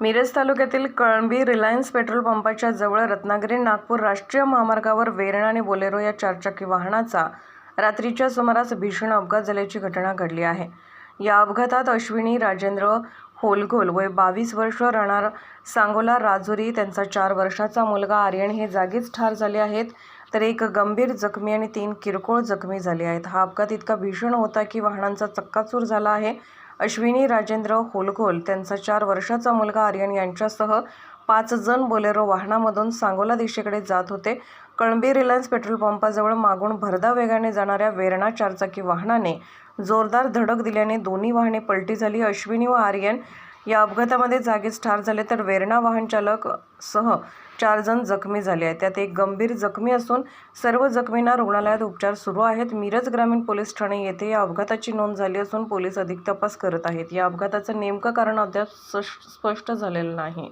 मिरज तालुक्यातील Kalambi Reliance petrol पंपाच्या जवळ रत्नागिरी नागपूर राष्ट्रीय महामार्गावर वेरणा आणि बोलेरो या चारचाकी वाहनाचा रात्रीच्या सुमारास भीषण अपघात झाल्याची घटना घडली आहे. या अपघातात अश्विनी राजेंद्र होलगोल वय बावीस वर्ष राहणार सांगोला राजुरी त्यांचा चार वर्षाचा मुलगा आर्यन हे जागीच ठार झाले आहेत तर एक गंभीर जखमी आणि तीन किरकोळ जखमी झाले आहेत. हा अपघात इतका भीषण होता की वाहनांचा चक्काचूर झाला आहे. अश्विनी राजेंद्र होलघोल त्यांचा चार वर्षाचा मुलगा आर्यन यांच्यासह पाच जण बोलेरो वाहनामधून सांगोला दिशेकडे जात होते. कळंबी रिलायन्स पेट्रोल पंपाजवळ मागून भरधा वेगाने जाणाऱ्या वेरणा चारचाकी वाहनाने जोरदार धडक दिल्याने दोन्ही वाहने पलटी झाली. अश्विनी व आर्यन या अपघातामध्ये जागीच ठार झाले तर वेरणा वाहन चालक सह चार जण जखमी झाले आहेत. त्यात एक गंभीर जखमी असून सर्व जखमींना रुग्णालयात उपचार सुरू आहेत. मिरज ग्रामीण पोलीस ठाणे येथे या अपघाताची नोंद झाली असून पोलीस अधिक तपास करत आहेत. या अपघाताचं नेमकं कारण अद्याप स्पष्ट झालेलं नाही.